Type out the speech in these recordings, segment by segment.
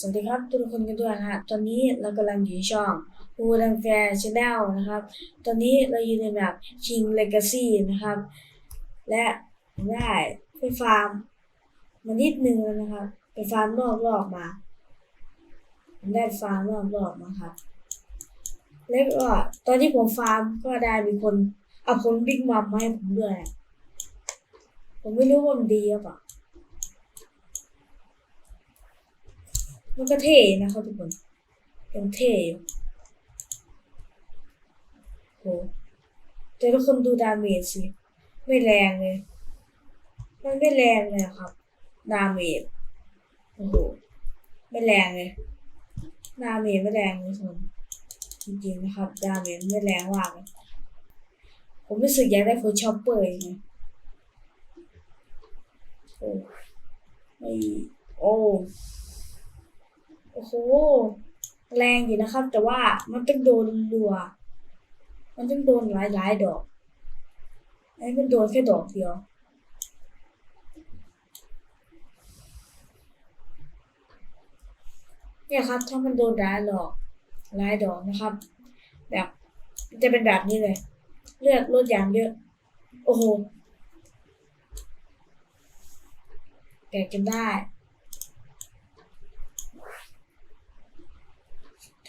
สวัสดีครับทุกคนกันด้วยนะฮะตอนนี้เรากำลังอยู่ในช่อง w o o d and Fair Channel นะครับ ตอนนี้เราอยู่ในแบบ King Legacy นะครับ และได้ไปฟาร์มมานิดนึงแล้วนะครับ ไปฟาร์มนอกรอบมา ได้ฟาร์มนอกรอบมาครับ แล้วก็ตอนที่ผมฟาร์มก็ได้มีคนเอาผลบิ๊กมัมมาให้ผมด้วย ผมไม่รู้ว่ามันดีหรือเปล่า มันก็เท่นะครับทุกคนยังเท่อโหแต่ทุกคนดูดาเมจสิ ไม่แรงเลย มันไม่แรงเลยครับ ดาเมจโอ้โห ไม่แรงเลย ดาเมจไม่แรงเลยทุกคนจริงๆนะครับ ดาเมจไม่แรงมากเลยผมรู้สึกอยากได้โฟชอปเปอร์ไงโอ้ไม่โอ้ โอ้โห แรงอยู่นะครับ แต่ว่ามันต้องโดนรัว มันต้องโดนหลายหลายดอกไอ้มันโดนแค่ดอกเดียว เนี่ยครับ ถ้ามันโดนหลายดอกหลายดอกนะครับ แบบจะเป็นแบบนี้เลย เลือดลดอย่างเยอะ โอ้โหแกกันได้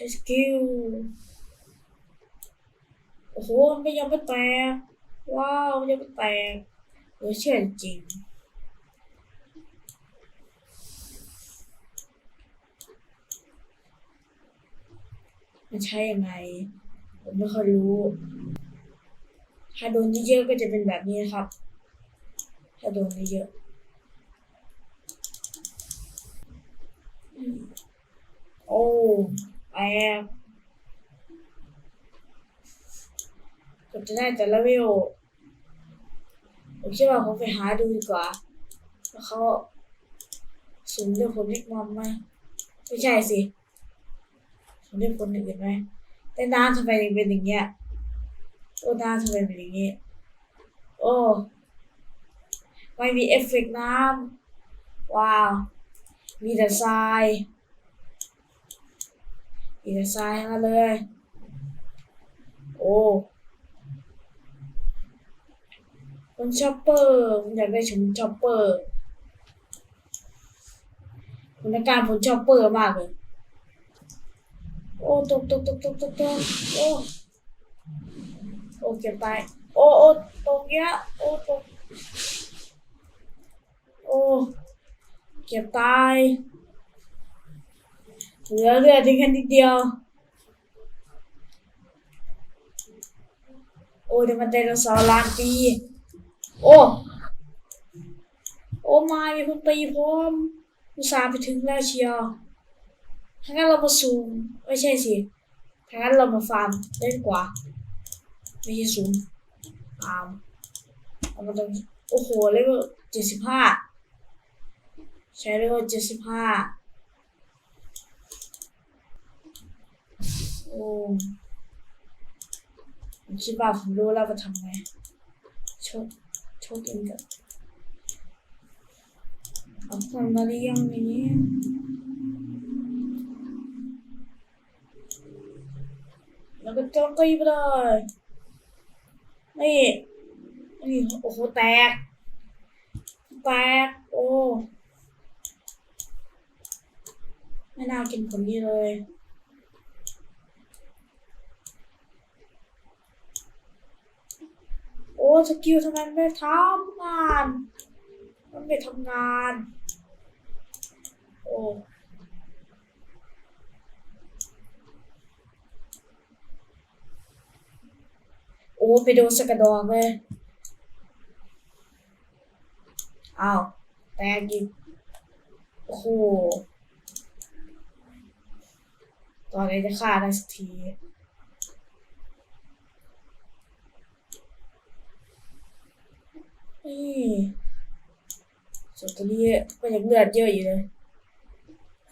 ทสกิล โอ้โหมันไม่ยังไม่แตก ว้าวมันยังไม่แตกเหลือเชื่อจริงมันใช้ยังไง ผมไม่ค่อยรู้ ถ้าโดนเยอะๆก็จะเป็นแบบนี้นครับ ถ้าโดนเยอะๆอืมโอ้ แอบก็จะได้แต่ละวิวผมคิดว่าผมไปหาดูดีกว่าว่าเขาสูงเรื่องคนเล็กมอมไหมไม่ใช่สิสูงเรื่องคนอื่นไหมแต่น้ำทำไมถึงเป็นอย่างเงี้ยโอ้น้ำทำไมเป็นอย่างงี้โอ้ไม่มีเอฟเฟกต์น้ำว้าว มีแต่ทราย มีแต่ทรายทั้งนั้นเลย โอ้คนชอปเปอร์ผมอยากได้ชุดชอปเปอร์ผมต้องการผลชอปเปอร์มากเลย โอ้ตกตกตกตกตกตกโอ้โอเก็บไป โอ้โอ้ตกเยอะโอ้ตกโอ้เก็บตาย เหลือเลือดที่แค่นิดเดียว โอ้เดี๋ยวมันไดโนเสาร์ล้านปี โอ้ โอ้มามีคนตีพร้อมอุตส่าห์ไปถึงแล้วเชียวถ้างั้นเรามาซูมไม่ใช่สิถ้างั้นเรามาฟาร์มได้ดีกว่า ไม่ใช่ซูมฟาร์มเอามาตรงโอ้โหเลเวลเจ็ดสิบห้าใช้เลเวลเจ็ดสิบห้า โอ้ ผมคิดว่าผมรู้แล้วว่าทำไงโชคโชคเองกับเอาคนมาเลี้ยงอย่างนี้แล้วก็โจมตีไปเลยนี่นี่โอ้โหแตก แตก โอ้ ไม่น่ากินผลนี้เลย โอ้สกิลทำไมไม่ทำงาน มันไม่ทำงาน โอ้โอ้ไปโดนสกกระดองเลยอ้าวแตกอีกโอ้โหตอนนี้จะฆ่าได้สักที นี่ส่วนตัวนี้ก็ยังเลือดเยอะอยู่เลย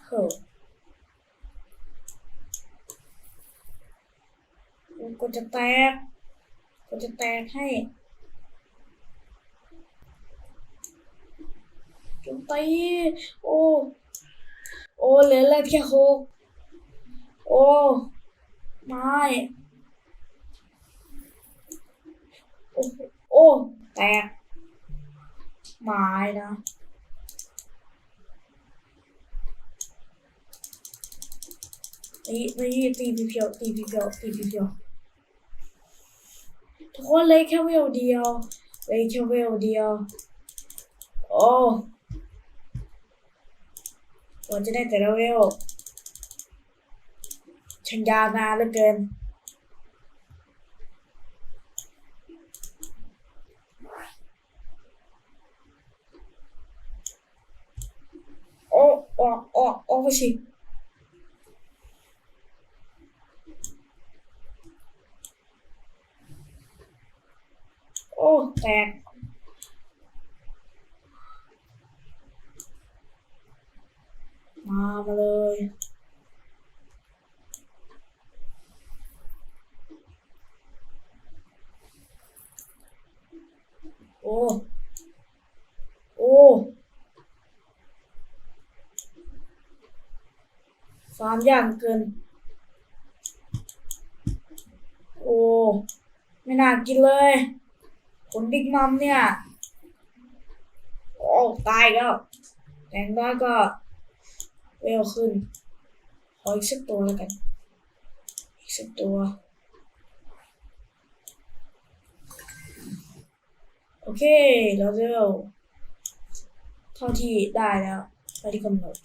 เฮ้อมันก็จะแตกก็จะแตกให้จมตีโอ้โอ้เหลือเลือดแค่หกโอ้ไม่โอ้โอ้แตก ไม้นะตีตีตีพีเพียวตีพีเพียวตีพีเพียวทุกคนเลยแค่เวลเดียวเลยแค่เวลเดียว โอ้กว่าจะได้แต่ละเวลชันยาวนานเหลือเกิน โอ้ออก ออกออกไปสิโอ้แตก มามาเลย โอ้ โอ้ ฟาร์มยากเกิน โอ้ ไม่น่ากินเลยผลบิ๊กมัมเนี่ย โอ้ ตายแล้วแต่งน้อยก็เร็วขึ้น ขออีกสักตัวแล้วกัน อีกสักตัว โอเค เราเร็วเท่าที่ได้แล้วเท่าที่กำหนด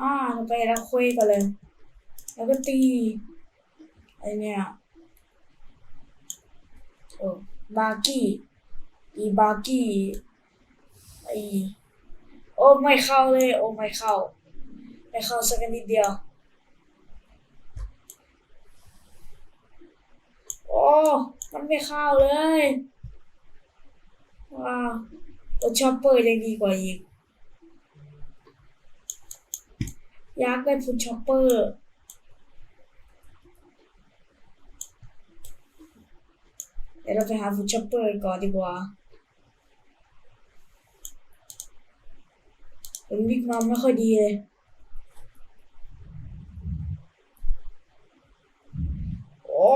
อ่าเราไปแล้วคุยกันเลย แล้วก็ตีไอเนี่ยโอ้บาร์กี้อีบาร์กี้ไอโอ้ไม่เข้าเลย โอ้ไม่เข้าไม่เข้าสักนิดเดียว โอ้มันไม่เข้าเลยว้าวตัวชอปเปอร์ยังดีกว่าอีก ยากได้ฟุตชอปเปอร์เดี๋ยวเราไปหาฟุตชอปเปอร์ก่อนดีกว่าเป็นบิ๊กมัมไม่ค่อยดีเลยโอ้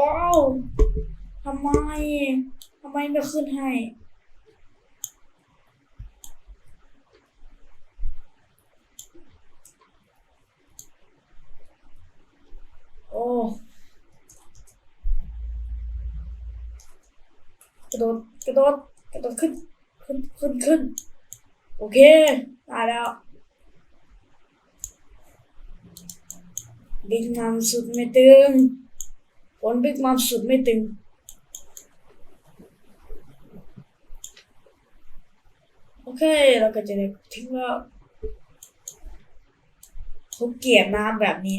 ทำไม ทำไมไม่ขึ้นให้ กระโดดกระโดดกระโดดขึ้นขึ้นขึ้นขึ้น โอเคได้แล้วบิ๊กมัมสุดไม่ตึงผลบิ๊กมัมสุดไม่ตึงโอเคเราก็จะได้ทิ้งแล้วเขาเกลียดน้ำแบบนี้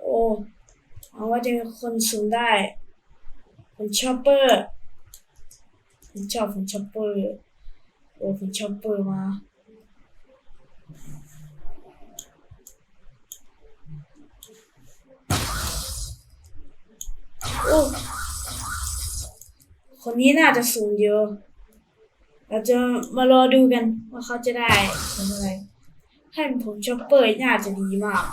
โอ้ เอาว่าจะเป็นคนสูงได้ผมชอปเปอร์ผมชอบผมชอปเปอร์โอ้ผมชอปเปอร์มาโอ้คนนี้น่าจะสูงเยอะเราจะมารอดูกันว่าเขาจะได้ผลอะไรให้ผมชอปเปอร์น่าจะดีมาก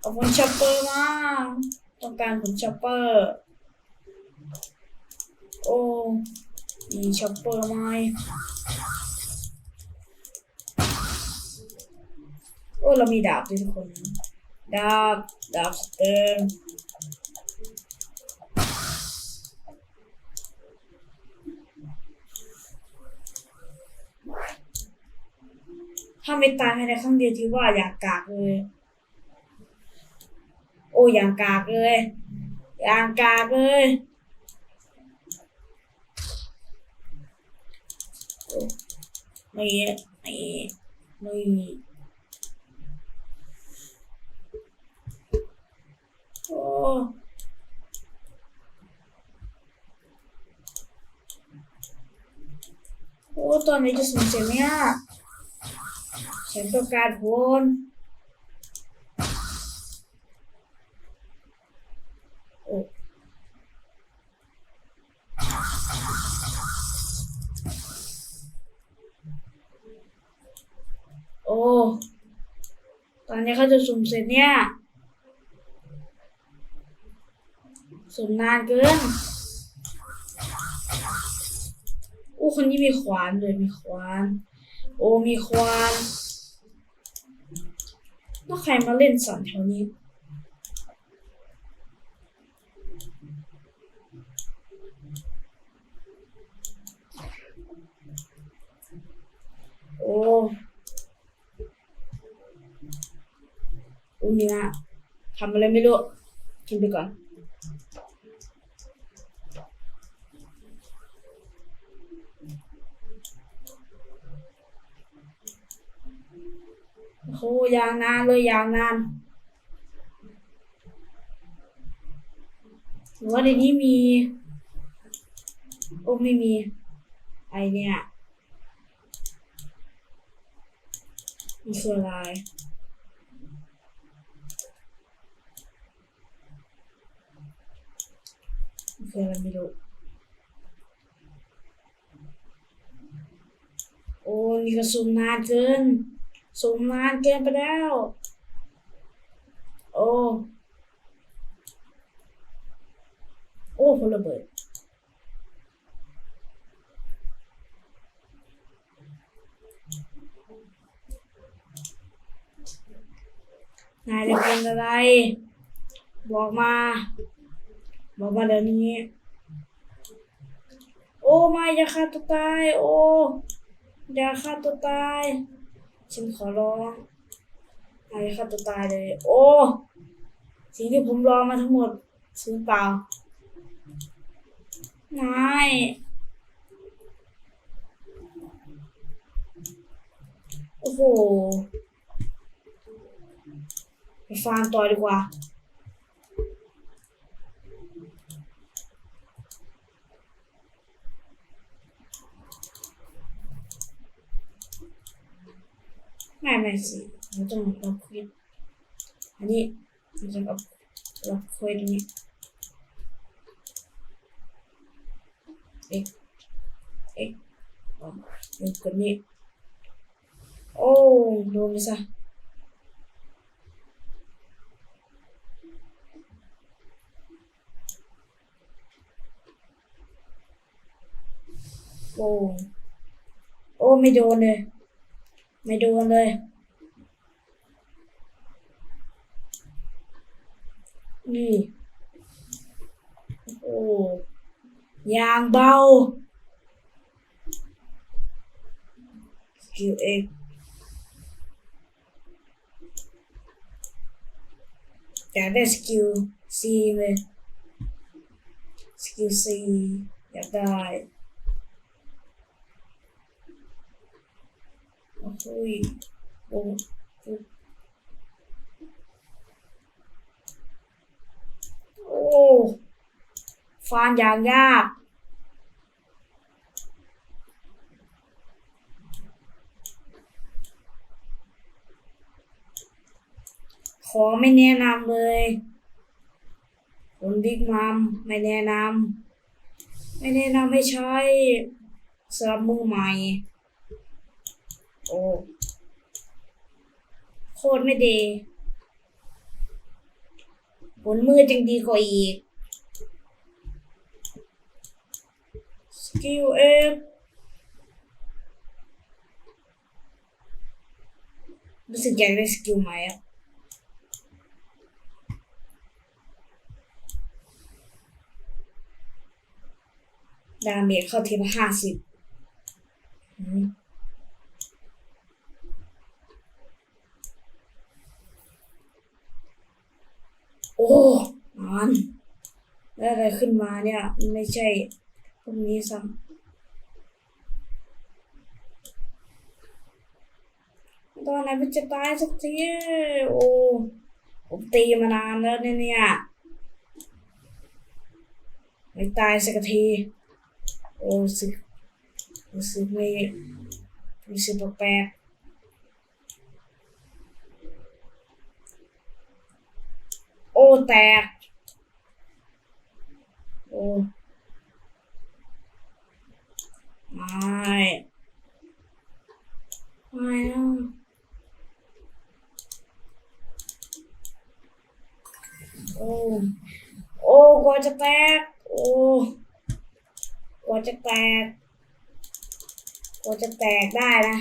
เอาผลชอปเปอร์มาต้องการผลชอปเปอร์ โอ้มีช็อปเปอร์ไหมโอ้เรามีดาบด้วยทุกคน ดาบ ดาบสเติร์ถ้าไม่ตายภายในครั้งเดียวถือว่าอยางกากเลย อ้อย่างกากเลยอย่างกากเลยโอ้ไม่ไม่ไม่โอ้โอ้ตอนนี้จะสูญเสียเนี่ยฉันต้องการผล ตอนนี้เขาจะสุ่มเสร็จเนี่ย สุ่มนานเกินอู้คนนี้มีขวานเลยมีขวาน โอ้มีควานแล้วใครมาเล่นสันแถวนี้โอ้ อูมีนะทำอะไรไม่รู้ กินไปก่อน โอ้โหยาวนานเลยยาวนานหรือว่าในนี้มี โอ้ไม่มี ไอเนี่ยมันคืออะไรมัน คืออะไรไม่รู้โอ้นี่ก็ซูมนานเกินสูงนานเกินไปแล้ว โอ้โอ้พลระเบิดนายจะเป็นอะไร บอกมา บอกมาเดี๋ยวนี้ โอ้ไม่อย่าฆ่าตัวตาย โอ้อย่าฆ่าตัวตาย ฉันขอร้องนายฆ่าตัวตายเลย โอ้ สิ่งที่ผมรอมาทั้งหมดสูญเปล่านายโอ้โหไปฟาร์มต่อดีกว่า ไม่ไม่สิเราต้องเราควิดอันนี้เราจะเอาเราควิดนนี้เอ็กเอ็กอ๋อเอ็กคนนี้โอ้โดนไปซะโอ้ โอ้ ไม่โดนเลย ไม่โดนเลยนี่โอ้ยางเบาสกิลเอ็กอยากได้สกิลซีเลยสกิลซีอยากได้ โอ้ยโอ้โอ้ฟานอย่างยากขอไม่แนะนำเลยคนบิ๊กมัมไม่แนะนำไม่แนะนำให้ใช้สำหรับมือใหม่ โอ้โคตรไม่ดีผลมือจังดีกว่าอีกสกิลเอฟรู้สึกอยากได้สกิลใหม่ะดาเมจเข้าทีละห้าสิบ โอ้มันแล้ว อะไรขึ้นมาเนี่ย ไม่ใช่พวกนี้ซ้ำตอนไหนมันจะตายสักทีโอ้ผมตีมานานแล้วเนี่ยไม่ตายสักทีโอ้สึกรู้สึกไม่รู้สึกแปลกโอ้แตก ไม่ไม่นะโอ้ โอ้กว่าจะแตก โอ้กว่าจะแตกกว่าจะแตกได้นะ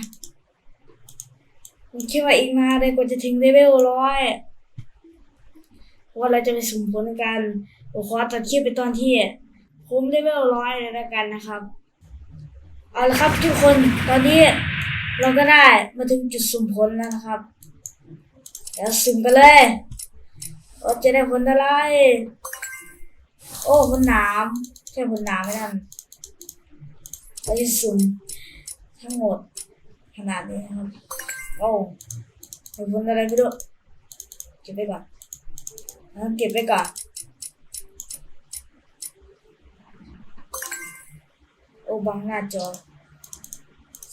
ผมคิดว่าอีกนานเลยกว่าจะถึงเลเวลร้อยว่าเราจะไปสุ่มผลกัน ผมขอตัดคลิปไปตอนที่ ผมเลเวลร้อยเลยแล้วกันนะครับ เอาละครับทุกคนตอนนี้เราก็ได้มาถึงจุดสุ่มผลแล้วนะครับแล้วสุ่มกันเลยว่าจะได้ผลอะไร โอ้ผลหนามใช่ผลหนามไหมนั่นเราจะสุ่มทั้งหมดขนาดนี้นะครับ โอ้ผลอะไรไม่รู้เก็บไปก่อนเก็บไปก่อน โอ้ บังหน้าจอ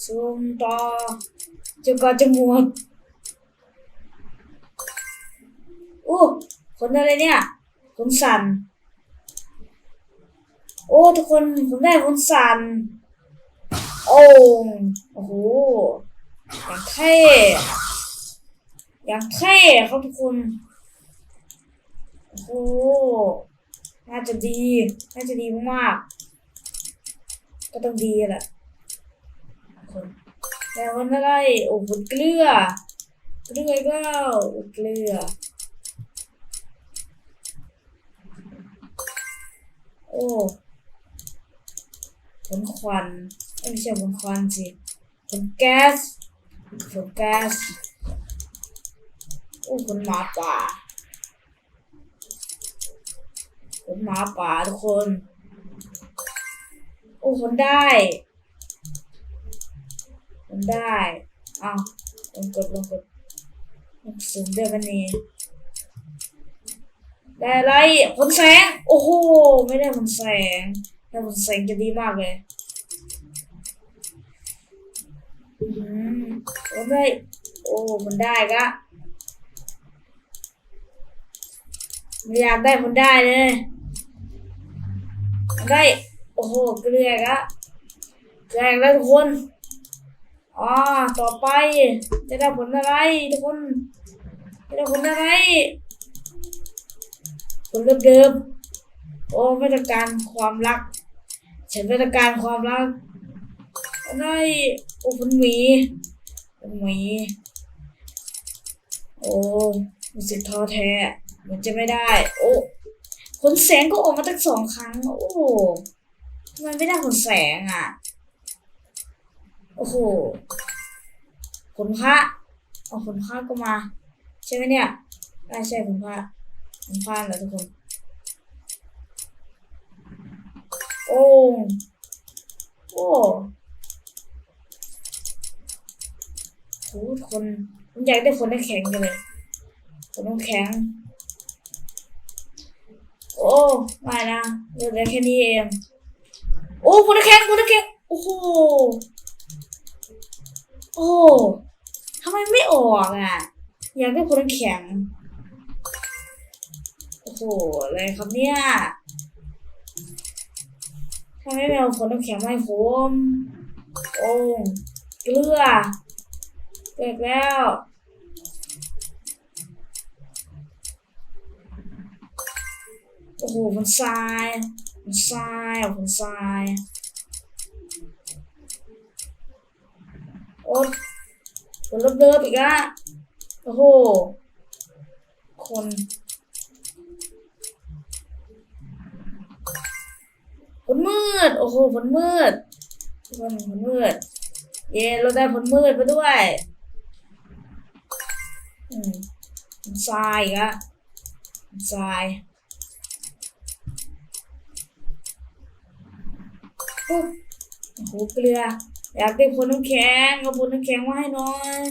ซูมต่อจะก็จะมัวกโอ้ขนอะไรเนี่ยขนสัน โอ้ทุกคนผมได้ขนสัน โอ้โอ้โหอย่างเท่อย่างเท่ครับทุกคนโอ้โหน่าจะดี น่าจะดีมากๆ ก็ต้องดีแหละคนแต่วันอะไรโอ้โหเกลือเกลืออีก็เกลือโอ้ผลควันไม่ใช่ผลควันสิผลแก๊สผลแก๊สโอ้ผลหมาป่าผลหมาป่าทุกคน อ้ผลได้ผลได้อ้าวลงกดลงกดสูงเดือนวันนี้ได้ไรผลแสง โอ้โห ไม่ได้ผลแสงถ้าผลแสงจะดีมากเลยอืมผลได้ โอ้ผลได้ก็ไม่อยากได้ผลได้เลยได้ โอ้โหเกลือกอะแจกแล้วทุกคนอ่าต่อไปจะได้ผลอะไรทุกคนจะได้ผลอะไรผลเดิมๆโอ้ไม่ต้องการความรัก ฉันไม่ต้องการความรักอะไรโอ้ผลหมีผลหมีโอ้รู้สึกท้อแท้มันจะไม่ได้ โอ้ผลแสงก็ออกมาตั้งสองครั้ง โอ้ ทำไมไม่ได้ผลแสงอะ โอ้โหผลพระเอาผลพระก็มา ใช่ไหมเนี่ยได้ใช่ผลพระผลพระเหรอทุกคน โอ้โอ้โหคนผมอยากได้ผลน้ำแข็งกันเลยผลน้ำแข็ง โอ้ไม่นะเหลือแค่นี้เอง โอ้ผลน้ำแข็งผลน้ำแข็งโอ้โหโอ้ทำไมไม่ออกอะ อยากได้ผลน้ำแข็งโอ้โหอะไรครับเนี่ยทำไมไม่เอาผลน้ำแข็งมาให้ผมโอ้เกลือเกลือแล้วโอ้โหมันทราย มันทรายอะมันทรายโอ้ผลเลิฟๆอีกอะโอ้โห คนผลมืด โอ้โหผลมืดทุกคนผลมืด เย้เราได้ผลมืดมาด้วย อืมทรายอีกอะทราย ปุ๊บโอ้โหเกลือ อยากได้ผลน้ำแข็งเอาผลน้ำแข็งมาให้หน่อย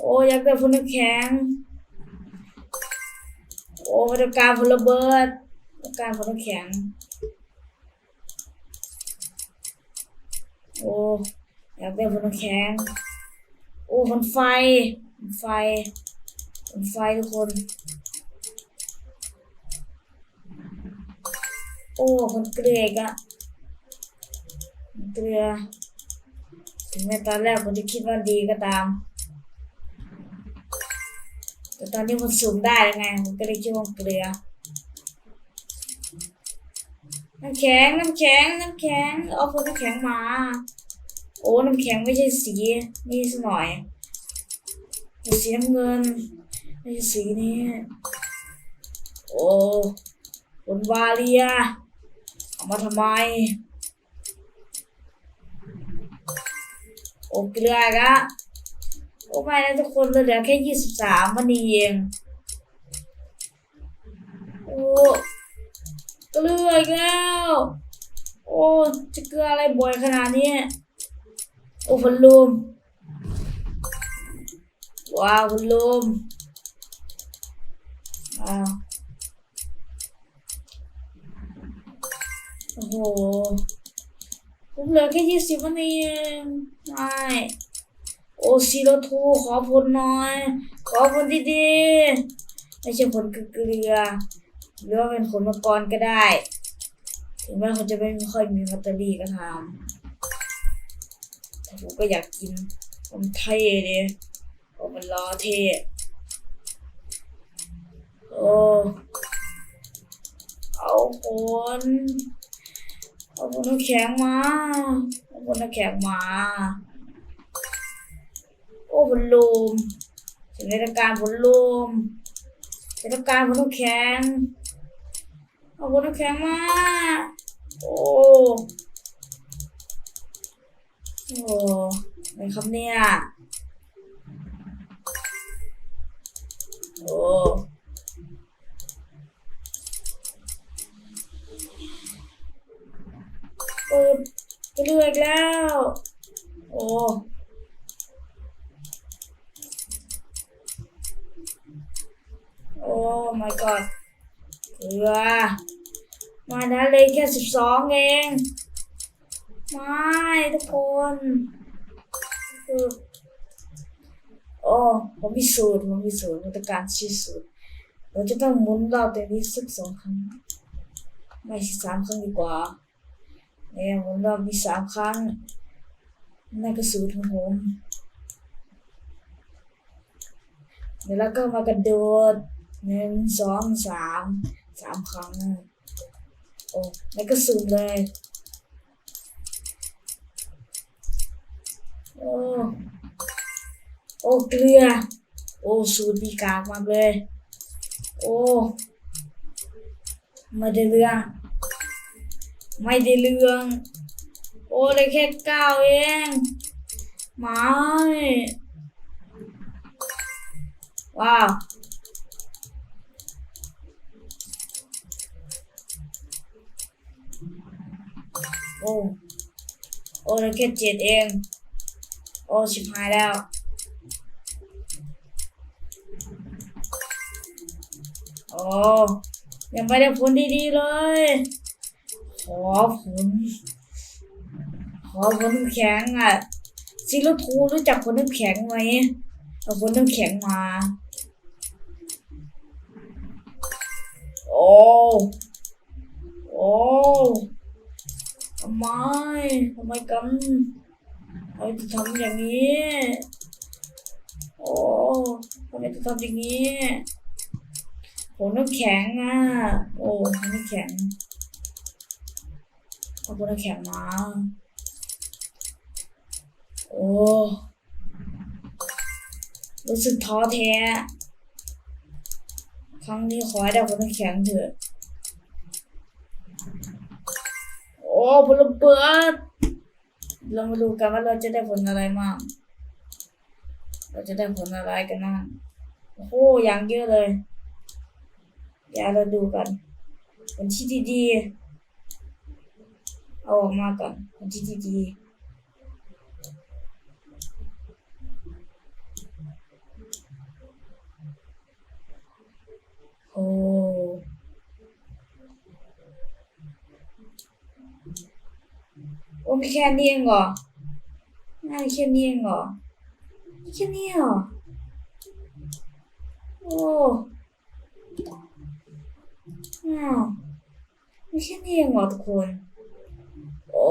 โอ้อยากได้ผลน้ำแข็ง โอ้ไม่ต้องการผลระเบิดต้องการผลน้ำแข็ง โอ้อยากได้ผลน้ำแข็ง โอ้ผลไฟผลไฟผลไฟทุกคนโอ้ผลเกลืออีกอะ เกลือ ถึงแม้ตอนแรกผมจะคิดว่าดีก็ตาม แต่ตอนนี้มันสูงได้แล้วไงผมก็เลยคิดว่าเกลือ น้ำแข็ง น้ำแข็ง น้ำแข็ง เอาพวกน้ำแข็งมา โอ้ น้ำแข็งไม่ใช่สี นี่สักหน่อยสีน้ำเงินไม่ใช่สีนี้ โอ้ผลวาเลีย เอามาทำไม โอ้เกลืออีกอะโอ้ไม่นะทุกคนเหลือแค่ยี่สิบสามวันนี้เองโอ้เกลืออีกแล้ว โอ้จะเกลืออะไรบ่อยขนาดนี้โอ้พัดลมว้าวพัดลมว้าวโอ้โห ผมเหลือแค่ยี่สิบวันนี้ใช่โอซีโรทูขอผลหน่อย ขอผลดีๆไม่ใช่ผลเกลือ หรือว่าเป็นผลมังกรก็ได้ ถึงแม้เขาจะไม่ค่อยมีแบตเตอรี่ก็ตามแต่ผมก็อยากกินมันเท่ดิโอ้มันล้อเท่โอ้เอาคน เอาคนน้ำแข็งมาเอาคนน้ำแข็งมา โอ้บอลลูมถึงในต้องการบอลลูมถึงต้องการบอลน้ำแข็งเอาบอลน้ำแข็งมาโอ้โอ้อะไรครับเนี่ยโอ้เปิดไปเรื่อยอีกแล้ว โอ้ โอ้ my god เกลือมาได้เลย แค่สิบสองเอง ไม่ทุกคนคือโอ้ผมมีสูตรผมมีสูตรผมต้องการชี้สูตรเราจะต้องหมุนรอบตัวนี้สักสองครั้ง ไม่ใช่สามครั้งดีกว่าเนี่ยหมุนรอบนี้สามครั้งนั่นก็สูตรของผมเดี๋ยวเราก็มากระโดดหนึ่งสองสามสามครั้ง อ้นั่นก็สูตรเลยโอ้โอ้เกลือ โอ้สูตรมีกากมาเลย โอ้ไม่ได้เรื่อง ไม่ได้เรื่อง โอ้ได้แค่เก้าเองไม่ว้าว โอ้โอ้ได้แค่เจ็ดเอง โอ้ชิบหายแล้วโอ้ยังไม่ได้ผลดีๆเลย ขอผลขอผลน้ำแข็งอะซิลทูรู้จักผลน้ำแข็งไหมเอาผลน้ำแข็งมา โอ้ โอ้ ทำไมทำไมกันทำไมถึงทำอย่างนี้ โอ้ทำไมถึงทำอย่างนี้โหน้ำแข็งอะ โอ้น้ำแข็งเอาน้ำแข็งมาโอ้รู้สึกท้อแท้ ครั้งนี้ขอให้ได้น้ำแข็งเถอะ อ้ผลระเบิดเรามาดูกันว่าเราจะได้ผลอะไรมาก เราจะได้ผลอะไรกันนะโอ้โหอย่างเยอะเลยเดี๋ยวเราดูกันผลที่ดีๆเอาออกมาก่อนผลที่ดีๆโอ้ โอ้มีแค่นี้เองเหรอน่ามีแค่นี้เองเหรอมีแค่นี้เหรอ โอ้อ้าวมีแค่นี้เองเหรอทุกคน โอ้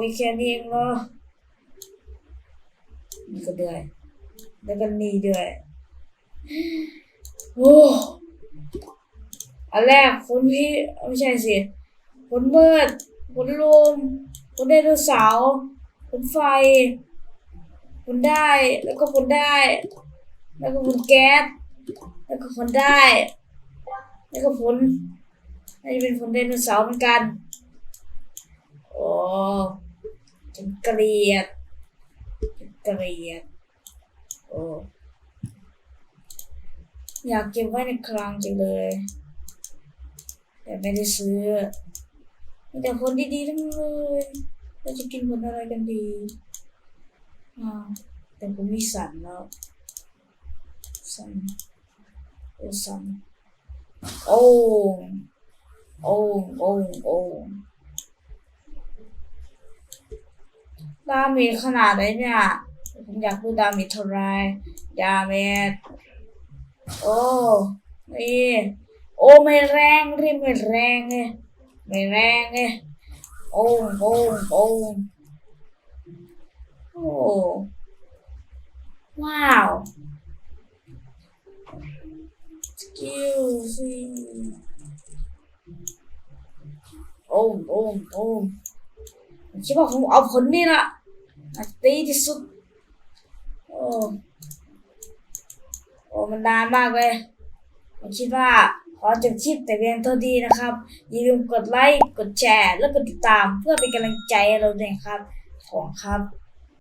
มีแค่นี้เองเหรอนี่ก็ด้วย แล้วก็นี่ด้วย โอ้อันแรกคนพี่ไม่ใช่สิฝนเมืดฝนลม ฝนไดโนเสาร์ฝนไฟฝนได้แล้วก็ฝนได้ แล้วก็ฝนแก๊สแล้วก็ฝนได้ แล้วก็ฝนน่าจะเป็นฝนไดโนเสาร์เหมือนกันโอ้ฉันเกลียดฉันเกลียดโอ้อยากเก็บไว้ในคลังจังเลย แต่ไม่ได้ซื้อ มีแต่ผลดีๆทั้งนั้นเลยเราจะกินผลอะไรกันดีอ้าแต่ผมมีสันแล้วสันโอ้สันโอ้โอ้โอ้โอ้ดาเมจขนาดไหนเนี่ยผมอยากดูดาเมจเท่าไรดาเมจโอ้นี่โอ้ไม่แรงรีบไม่แรงเลย ไม่แรงไงโอ้งโอ้งโอ้งโอ้ว้าวสกิลสิโอ้งโอ้งโอ้ อจจะตีที่สุดโอ้โอ้มันนานมากเลยผมคิดว่าขอจบคลิปแต่เพียงเท่านี้นะครับ อย่าลืมกดไลค์ กดแชร์ และกดติดตามเพื่อเป็นกำลังใจเราด้วยครับ ขอบครับ